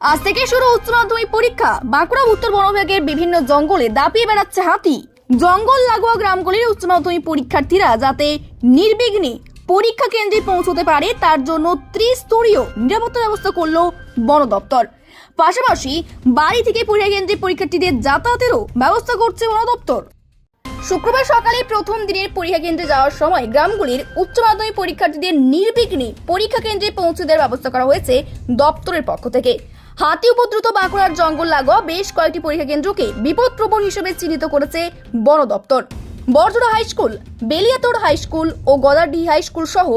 আজ থেকে শুরু উচ্চ মাধ্যমিক পরীক্ষা। বাঁকুড়া, উত্তর বনবিভাগের বিভিন্ন জঙ্গলে দাপিয়ে বেড়াচ্ছে হাতি। জঙ্গল লাগোয়া গ্রামগুলির উচ্চ মাধ্যমিক পরীক্ষার্থীরা যাতে নির্বিঘ্নে পরীক্ষা কেন্দ্রে পৌঁছতে পারে, তার জন্য ত্রিস্তরীয় নিরাপত্তা ব্যবস্থা করল বন দপ্তর। পাশাপাশি বাড়ি থেকে পরীক্ষা কেন্দ্রে পরীক্ষার্থীদের যাতায়াতেরও ব্যবস্থা করছে বন দপ্তর। শুক্রবার সকালে প্রথম দিনের পরীক্ষা কেন্দ্রে যাওয়ার সময় গ্রামগুলির উচ্চ মাধ্যমিক পরীক্ষার্থীদের নির্বিঘ্নে পরীক্ষা কেন্দ্রে পৌঁছে দেওয়ার ব্যবস্থা করা হয়েছে দপ্তরের পক্ষ থেকে। হাতি উপদ্রুত বাঁকুড়ার জঙ্গল লাগোয়া বেশ কয়েকটি পরীক্ষা কেন্দ্রকে বিপদপ্রবণ হিসেবে চিহ্নিত করেছে বন দপ্তর। Barjora high school, Beliatore high school ও গদারডি হাই স্কুল সহ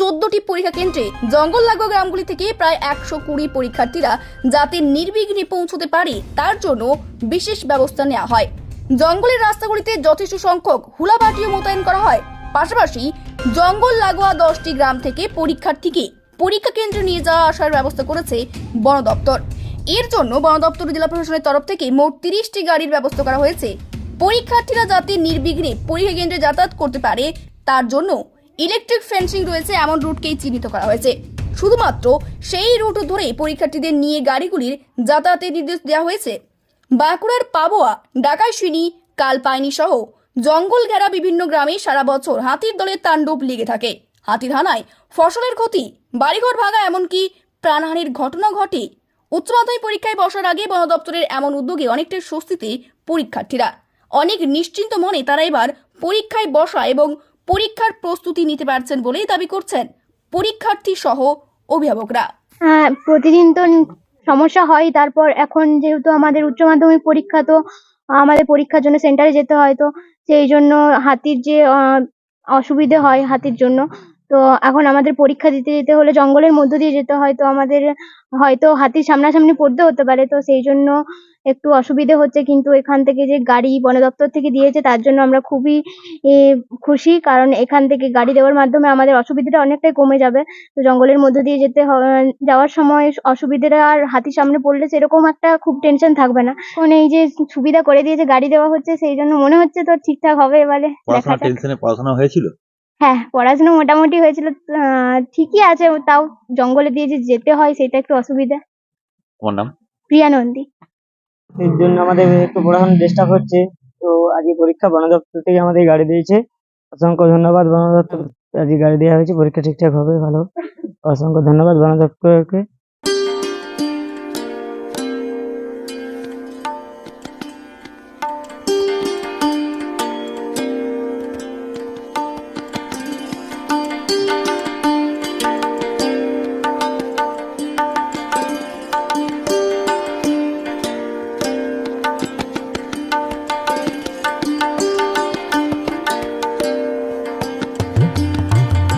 চোদ্দটি পরীক্ষা কেন্দ্রে জঙ্গল লাগোয়া গ্রামগুলি থেকে প্রায় একশো কুড়ি পরীক্ষার্থীরা যাতে নির্বিঘ্নে পৌঁছতে পারে তার জন্য বিশেষ ব্যবস্থা নেওয়া হয়। জঙ্গলের রাস্তাগুলিতে যথেষ্ট সংখ্যক হুলা হুলাবাটিও মোতায়েন করা হয়। পাশাপাশি জঙ্গল লাগোয়া দশটি গ্রাম থেকে পরীক্ষার্থীকে পরীক্ষা কেন্দ্রে নিয়ে যাওয়া আসার ব্যবস্থা করেছে বন দপ্তর। এর জন্য বন দপ্তর জেলা প্রশাসনের তরফ থেকে মোট তিরিশটি গাড়ির ব্যবস্থা করা হয়েছে। পরীক্ষার্থীরা যাতে নির্বিঘ্নে পরীক্ষা কেন্দ্রে যাতায়াত করতে পারে, তার জন্য ইলেকট্রিক ফেন্সিং রয়েছে এমন রুটকেই চিহ্নিত করা হয়েছে। শুধুমাত্র সেই রুট ধরে পরীক্ষার্থীদের নিয়ে গাড়িগুলির যাতায়াতের নির্দেশ দেওয়া হয়েছে। বাঁকুড়ার পাবোয়া ডাকাইশিনী কালপাইনি সহ জঙ্গল ঘেরা বিভিন্ন গ্রামে সারা বছর হাতির দলের তাণ্ডব লেগে থাকে। হাতির হানায় ফসলের ক্ষতি, বাড়িঘর ভাঙা এমনকি প্রাণহানির ঘটনা ঘটে। উচ্চ মাধ্যমিক পরীক্ষায় বসার আগে বন দপ্তরের এমন উদ্যোগে অনেকটাই স্বস্তিতে পরীক্ষার্থীরা। অনেক নিশ্চিন্ত মনে তারা এবার পরীক্ষায় বসা এবং পরীক্ষার প্রস্তুতি নিতে পারছেন বলেই দাবি করছেন পরীক্ষার্থী সহ অভিভাবকরা প্রতিদিন তো সমস্যা হয় তারপর এখন যেহেতু আমাদের উচ্চ মাধ্যমিক পরীক্ষা তো আমাদের পরীক্ষার জন্য সেন্টারে যেতে হয় তো সেই জন্য হাতির যে আহ, অসুবিধে হয় হাতির জন্য তো এখন আমাদের পরীক্ষা দিতে যেতে হলে জঙ্গলের মধ্য দিয়ে যেতে হয় তো আমাদের হয়তো হাতির সামনাসামনি পড়তে হতে পারে তো সেই জন্য একটু অসুবিধে হচ্ছে। কিন্তু এখান থেকে যে গাড়ি বন দপ্তর থেকে দিয়েছে তার জন্য আমরা খুবই খুশি। কারণ এখান থেকে গাড়ি দেওয়ার মাধ্যমে আমাদের অসুবিধাটা অনেকটাই কমে যাবে। তো জঙ্গলের মধ্যে দিয়ে যেতে যাওয়ার সময় অসুবিধাটা আর হাতির সামনে পড়লে সেরকম একটা খুব টেনশন থাকবে না। এখন এই যে সুবিধা করে দিয়েছে গাড়ি দেওয়া হচ্ছে সেই জন্য মনে হচ্ছে তো ঠিকঠাক হবে এবারে। টেনশনে পড়াশোনা হয়েছিল? হ্যাঁ পড়াশোনা মোটামুটি হয়েছিল আহ, ঠিকই আছে তাও জঙ্গলে দিয়ে যে যেতে হয় সেটা একটু অসুবিধা। তোমার নাম? প্রিয়া নন্দী। এর জন্য আমাদের একটু পড়াশোনা ডিস্টার্ব হচ্ছে তো আজকে পরীক্ষা বন দপ্তর থেকে আমাদের গাড়ি দিয়েছে। অসংখ্য ধন্যবাদ বন দপ্তর আজকে গাড়ি দেওয়া হয়েছে পরীক্ষা ঠিকঠাক হবে ভালো। অসংখ্য ধন্যবাদ বন দপ্তরকে।